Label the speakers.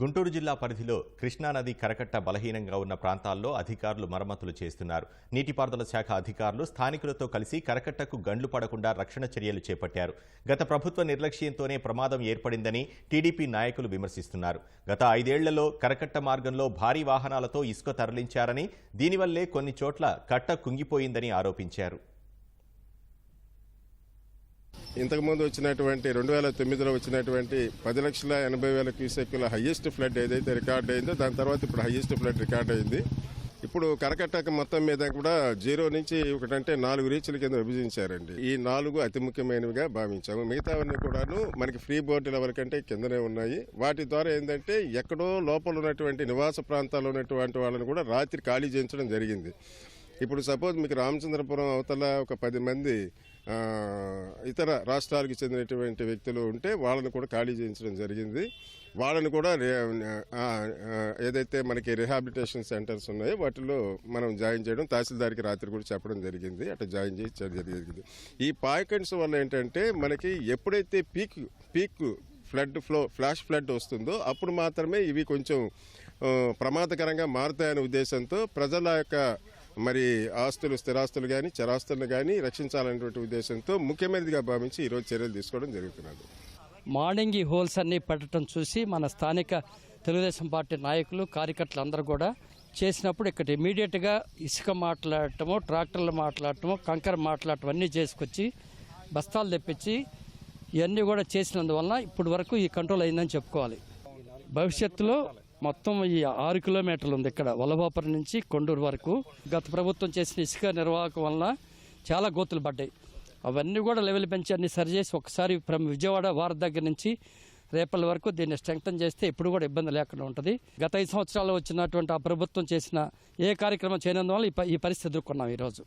Speaker 1: గుంటూరు జిల్లా పరిధిలో కృష్ణానది కరకట్ట బలహీనంగా ఉన్న ప్రాంతాల్లో అధికారులు మరమ్మతులు చేస్తున్నారు. నీటిపారుదల శాఖ అధికారులు స్థానికులతో కలిసి కరకట్టకు గండ్లు పడకుండా రక్షణ చర్యలు చేపట్టారు. గత ప్రభుత్వ నిర్లక్ష్యంతోనే ప్రమాదం ఏర్పడిందని టీడీపీ నాయకులు విమర్శిస్తున్నారు. గత ఐదేళ్ళలో కరకట్ట మార్గంలో భారీ వాహనాలతో ఇసుక తరలించారని దీనివల్లే కొన్ని చోట్ల కట్ట కుంగిపోయిందని ఆరోపించారు.
Speaker 2: ఇంతకుముందు వచ్చినటువంటి రెండు వేల తొమ్మిదిలో వచ్చినటువంటి పది లక్షల ఎనభై వేల క్యూసెక్కుల హయ్యెస్ట్ ఫ్లడ్ ఏదైతే రికార్డ్ అయిందో దాని తర్వాత ఇప్పుడు హయ్యెస్ట్ ఫ్లడ్ రికార్డ్ అయింది. ఇప్పుడు కరకట్టక మొత్తం మీద కూడా జీరో నుంచి ఒకటంటే నాలుగు రీచ్ల కింద విభజించారండి. ఈ నాలుగు అతి ముఖ్యమైనవిగా భావించాము. మిగతావన్నీ కూడాను మనకి ఫ్రీ బోర్డు లెవెల్ కంటే కిందనే ఉన్నాయి. వాటి ద్వారా ఏంటంటే ఎక్కడో లోపల ఉన్నటువంటి నివాస ప్రాంతాల్లో ఉన్నటువంటి వాళ్ళని కూడా రాత్రి ఖాళీ చేయించడం జరిగింది. ఇప్పుడు సపోజ్ మీకు రామచంద్రపురం అవతల ఒక పది మంది ఇతర రాష్ట్రాలకు చెందినటువంటి వ్యక్తులు ఉంటే వాళ్ళని కూడా ఖాళీ చేయించడం జరిగింది. వాళ్ళని కూడా ఏదైతే మనకి రిహాబిలిటేషన్ సెంటర్స్ ఉన్నాయో వాటిలో మనం జాయిన్ చేయడం తహసీల్దార్కి రాత్రి కూడా చెప్పడం జరిగింది. అట్లా జాయిన్ చేయించడం చేయడం జరిగింది. ఈ పాయికెంట్స్ వల్ల ఏంటంటే మనకి ఎప్పుడైతే peak peak flood flow flash flood వస్తుందో అప్పుడు మాత్రమే ఇవి కొంచెం ప్రమాదకరంగా మారుతాయనే ఉద్దేశంతో ప్రజల యొక్క మరి ఆస్తులు స్థిరాస్తులు కానీ చరాస్తులను కానీ రక్షించాలనేటువంటి ఉద్దేశంతో ముఖ్యమైనదిగా భావించి ఈరోజు చర్యలు తీసుకోవడం జరుగుతున్నది.
Speaker 3: మార్నింగ్ ఈ హోల్స్ అన్నీ పెట్టడం చూసి మన స్థానిక తెలుగుదేశం పార్టీ నాయకులు కార్యకర్తలు అందరూ కూడా చేసినప్పుడు ఇక్కడ ఇమీడియట్గా ఇసుక మాట్లాడటము ట్రాక్టర్లు మాట్లాడటము కంకర మాట్లాడటం అన్నీ చేసుకొచ్చి బస్తాలు తెప్పించి ఇవన్నీ కూడా చేసినందువలన ఇప్పటి వరకు ఈ కంట్రోల్ అయిందని చెప్పుకోవాలి. భవిష్యత్తులో మొత్తం ఈ ఆరు కిలోమీటర్లు ఉంది ఇక్కడ. వల్లభాపురం నుంచి కొండూరు వరకు గత ప్రభుత్వం చేసిన ఇసుక నిర్వాహకం వలన చాలా గోతులు పడ్డాయి. అవన్నీ కూడా లెవెల్ పెంచి అన్ని సరిచేసి ఒకసారి ఫ్రమ్ విజయవాడ వారి దగ్గర నుంచి రేపటి వరకు దీన్ని స్ట్రెంగ్తన్ చేస్తే ఇప్పుడు కూడా ఇబ్బంది లేకుండా ఉంటుంది. గత ఐదు సంవత్సరాలు వచ్చినటువంటి ఆ ప్రభుత్వం చేసిన ఏ కార్యక్రమం చేయనందువల్ల ఈ పరిస్థితి ఎదుర్కొన్నాం ఈరోజు.